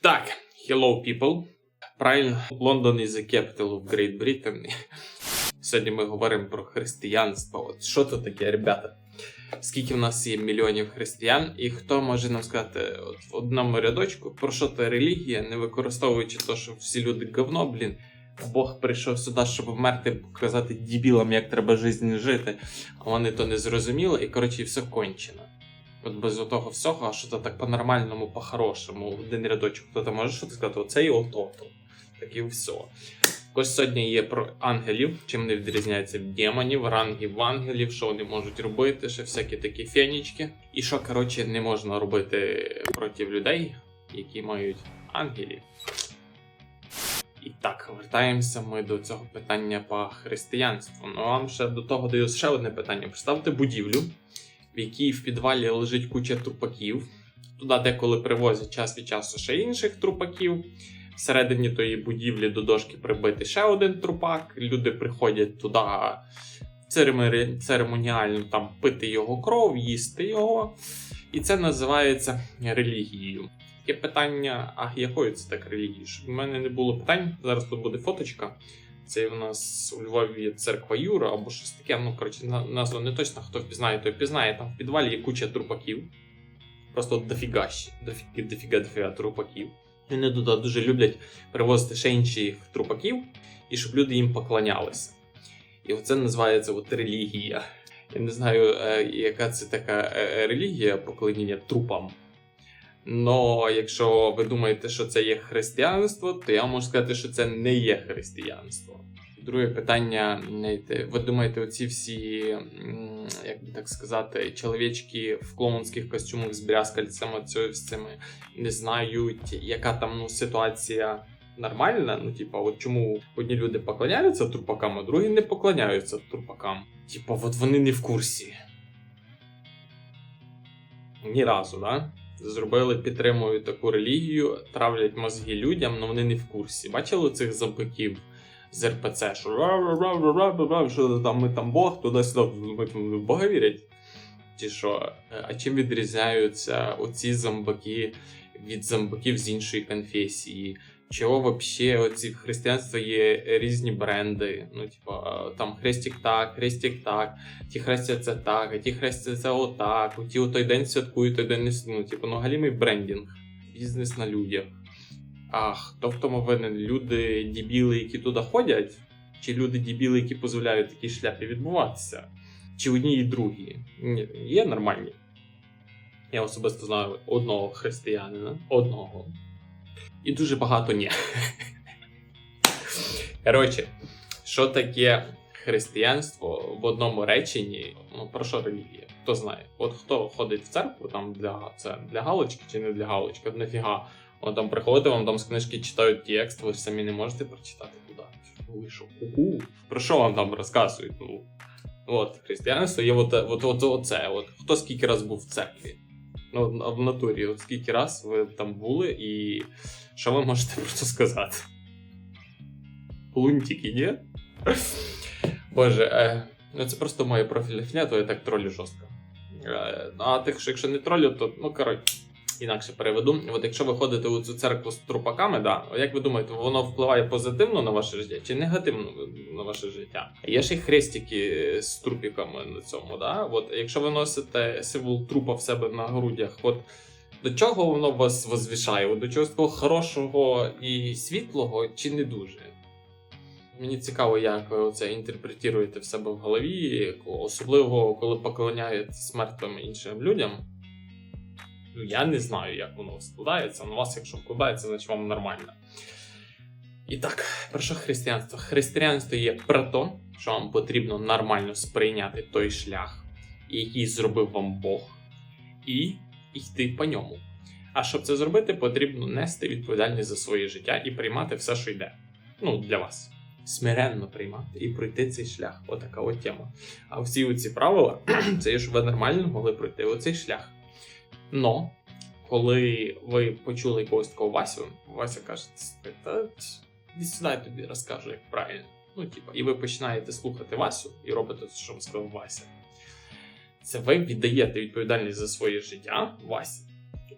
Так, hello people. Правильно, Лондон is the capital of Great Britain. Сьогодні ми говоримо про християнство. От що це таке, ребята? Скільки в нас є мільйонів християн, і хто може нам сказати от в одному рядочку, про що це релігія, не використовуючи те, що всі люди говно, блін. Бог прийшов сюди, щоб вмерти, показати дібілам, як треба життя жити, а вони то не зрозуміли, і коротше, все кончено. От без того всього, а що то так по-нормальному, по-хорошому, один рядочок, хто то може щось сказати, оце і ото-то. Так і все. Ось сьогодні є про ангелів, чим вони відрізняються від демонів, рангів ангелів, що вони можуть робити, ще всякі такі фенічки. І що, коротше, не можна робити проти людей, які мають ангелів. І так, вертаємося ми до цього питання по християнству. Ну вам ще до того даю ще одне питання. Представте будівлю, в якій в підвалі лежить куча трупаків. Туди деколи привозять час від часу ще інших трупаків. Всередині тої будівлі до дошки прибити ще один трупак. Люди приходять туди церемоні- церемоніально там пити його кров, їсти його. І це називається релігією. Таке питання, а якою це так релігією? Щоб в мене не було питань, зараз тут буде фоточка. Це у нас у Львові церква Юра або щось таке. Ну, коротше, назва не точно, хто впізнає, той впізнає. Там в підвалі є куча трупаків. Просто дофіга ще, дофіга, дофіга, дофіга трупаків. Вони туди дуже люблять привозити ще інших трупаків, і щоб люди їм поклонялися. І оце називається от релігія. Я не знаю, е, яка це така е, релігія поклоніння трупам. Но якщо ви думаєте, що це є християнство, то я можу сказати, що це не є християнство. Друге питання: ви думаєте, оці всі, як би так сказати, чоловічки в клоунських костюмах з брязкальцями, цими не знають, яка там ну, ситуація нормальна. Ну, типа, от чому одні люди поклоняються трупакам, а другі не поклоняються трупакам. Типа, от вони не в курсі. Ні разу, да? Зробили, підтримують таку релігію, травлять мозги людям, але вони не в курсі. Бачили цих забиків з РПЦ, що що там ми там Бог, туди-сюди, в Бога вірять. Чи що? А чим відрізняються оці зомбаки від зомбаків з іншої конфесії? Чого взагалі оці в християнстві є різні бренди? Ну, типа, там хрестик так, хрестик так, ті хрестяться так, а ті хрестяться отак, ті у той день святкують, той день не. Ну, типу, ну галімий брендінг, бізнес на людях. А хто в тому винен? Люди дібіли, які туди ходять, чи люди дібіли, які дозволяють такі шляпи відбуватися? Чи одні і другі? Ні, є нормальні. Я особисто знаю одного християнина, одного. І дуже багато ні. Коротше, що таке християнство в одному реченні? Ну, про що релігія? Хто знає? От хто ходить в церкву там для це для галочки чи не для галочки? Нафіга? От там приходите, вам там з книжки читають текст, ви ж самі не можете прочитати куди. Ви що, ку-ку? Про що вам там розказують? Ну, от, християнство є от, от, от, оце. От, хто скільки раз був в церкві? Ну, в натурі, от скільки раз ви там були, і що ви можете про це сказати? Лунтики, ні? Боже, е, ну це просто моє профільне то я так тролю жорстко. Е, а тих, що якщо не тролю, то ну коротше, інакше переведу. От якщо ви ходите у цю церкву з трупаками, да, як ви думаєте, воно впливає позитивно на ваше життя чи негативно на ваше життя? Є ж і хрестики з трупіками на цьому, да? От якщо ви носите символ трупа в себе на грудях, от до чого воно вас возвішає? До чогось такого хорошого і світлого, чи не дуже? Мені цікаво, як ви це інтерпретуєте в себе в голові, особливо коли поклоняєтесь мертвим іншим людям. Ну, я не знаю, як воно складається. але у вас, якщо вкладається, значить вам нормально. І так, про що християнство? Християнство є про те, що вам потрібно нормально сприйняти той шлях, який зробив вам Бог, і йти по ньому. А щоб це зробити, потрібно нести відповідальність за своє життя і приймати все, що йде. Ну, для вас. Смиренно приймати і пройти цей шлях. Отака от тема. А всі оці правила, це є, щоб ви нормально могли пройти оцей шлях. Но, коли ви почули якогось такого Васю, Вася каже, та сюди, тобі розкажу, як правильно. Ну, типа, і ви починаєте слухати Васю і робите те, що вам сказав Вася. Це ви віддаєте відповідальність за своє життя Васі.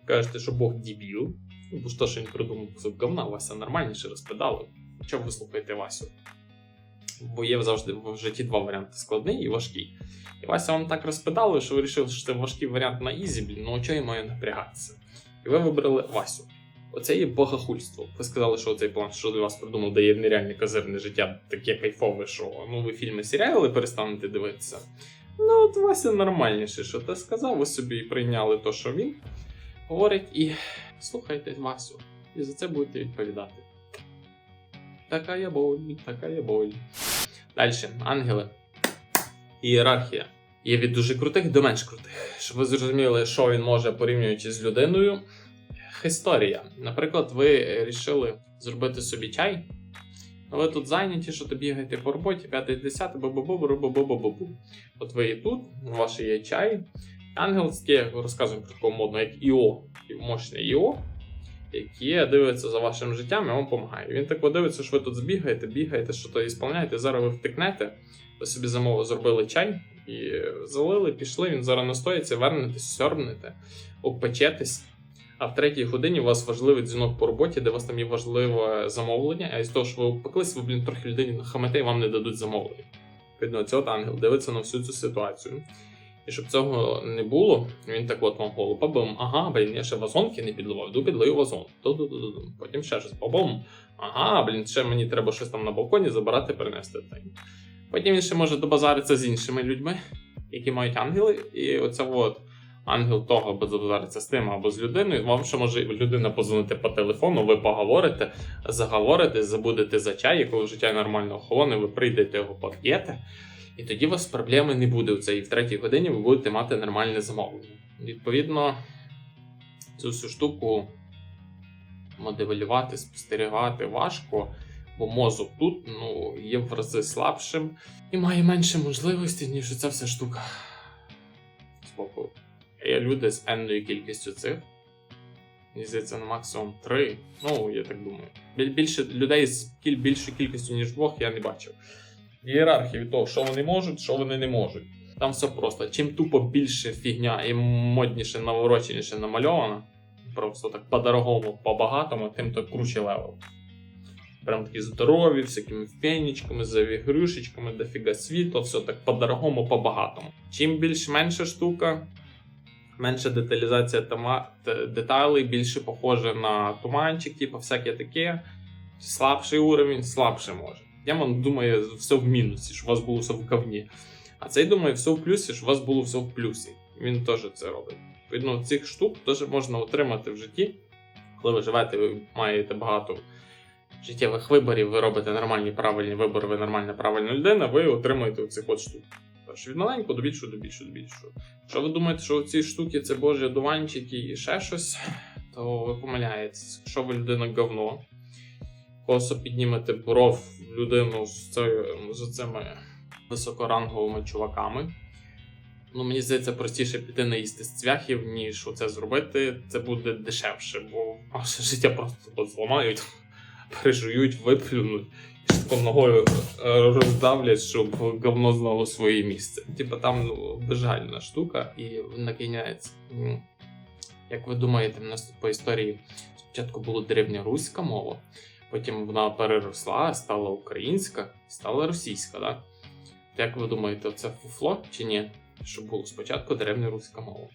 Кажете, що Бог дібіл, Ну, бо ж що він придумав кусок говна, Вася нормальніше розпедалив. Чого ви слухаєте Васю? Бо є завжди в житті два варіанти: складний і важкий. І Вася вам так розпедалив, що вирішив, що це важкий варіант на ізі, блін, ну чого я маю напрягатися? І ви вибрали Васю. Оце є богохульство. Ви сказали, що цей план, що для вас придумав, дає нереальне козирне життя, таке кайфове, що ну ви фільми серіали перестанете дивитися. Ну, от Вася нормальніше, що ти сказав, ви собі прийняли те, що він говорить, і слухайте Васю. І за це будете відповідати. Така я боль, така я боль. Далі, ангели. Ієрархія. Є від дуже крутих до менш крутих. Щоб ви зрозуміли, що він може порівнюючи з людиною. Історія. Наприклад, ви рішили зробити собі чай. а Ви тут зайняті, що то бігаєте по роботі, 5-10, бу-бу-бу-бу-бу-бу-бу. От ви і тут, у вас є чай. Ангел таке, як розказуємо про такого модно, як Іо, мощне Іо, яке дивиться за вашим життям і вам допомагає. Він так дивиться, що ви тут збігаєте, бігаєте, що то ісполняєте, зараз ви втикнете, ви собі замову зробили чай і залили, пішли, він зараз настоїться, вернетесь, сьорбнете, обпечетесь. А в третій годині у вас важливий дзвінок по роботі, де у вас там є важливе замовлення, а із того, що ви обпеклись, ви, блін, трохи людині нахамете і вам не дадуть замовлення. Відповідно, от ангел дивиться на всю цю ситуацію. І щоб цього не було, він так от вам голову пабом, ага, блін, я ще вазонки не підливав, йду підлию вазон. Ду-ду-ду-ду. Потім ще щось пабом. Ага, блін, ще мені треба щось там на балконі забирати, принести. Потім він ще може добазаритися з іншими людьми, які мають ангели, і оце от ангел того або забазариться з тим, або з людиною. Вам ще може людина позвонити по телефону, ви поговорите, заговорите, забудете за чай, якого життя нормально охолоне, ви прийдете його поп'єте. І тоді у вас проблеми не буде. Це і в третій годині ви будете мати нормальне замовлення. Відповідно, цю всю штуку моделювати, спостерігати важко, бо мозок тут ну, є в рази слабшим і має менше можливостей, ніж ця вся штука. Збоку. Є люди з енною кількістю цих. Мені здається, на максимум три. Ну, я так думаю. Більше людей з більшою кількістю, ніж двох, я не бачив. Ієрархія від того, що вони можуть, що вони не можуть. Там все просто. Чим тупо більше фігня і модніше, навороченіше намальовано, просто так по-дорогому, по-багатому, тим то круче левел. Прям такі здорові, всякими фенічками, завігрюшечками, дофіга світла, все так по-дорогому, по-багатому. Чим більш менша штука, менша деталізація тома, деталей, більше похоже на туманчик, типу всяке таке. Слабший уровень, слабше може. Я вам думаю, все в мінусі, щоб у вас було все в говні. А цей думає, все в плюсі, щоб у вас було все в плюсі. Він теж це робить. Відповідно, цих штук теж можна отримати в житті. Коли ви живете, ви маєте багато життєвих виборів, ви робите нормальні правильні вибори, ви нормальна правильна людина, ви отримуєте оцих от штук. Тож від маленького до більшого, до більшого, до більшого. Якщо ви думаєте, що ці штуки це божі одуванчики і ще щось, то ви помиляєтесь. Якщо ви людина говно, косо піднімете бров людину з, цією, з цими високоранговими чуваками. Ну, мені здається, простіше піти наїсти з цвяхів, ніж оце зробити. Це буде дешевше, бо ваше життя просто зламають, пережують, виплюнуть і ж ногою е, роздавлять, щоб говно знало своє місце. Типа там ну, безжальна штука і на кінець. м, Як ви думаєте, в нас тут по історії спочатку була древньоруська мова, потім вона переросла, стала українська, стала російська, так? Як ви думаєте, це фуфло чи ні? Щоб було спочатку древньоруська мова.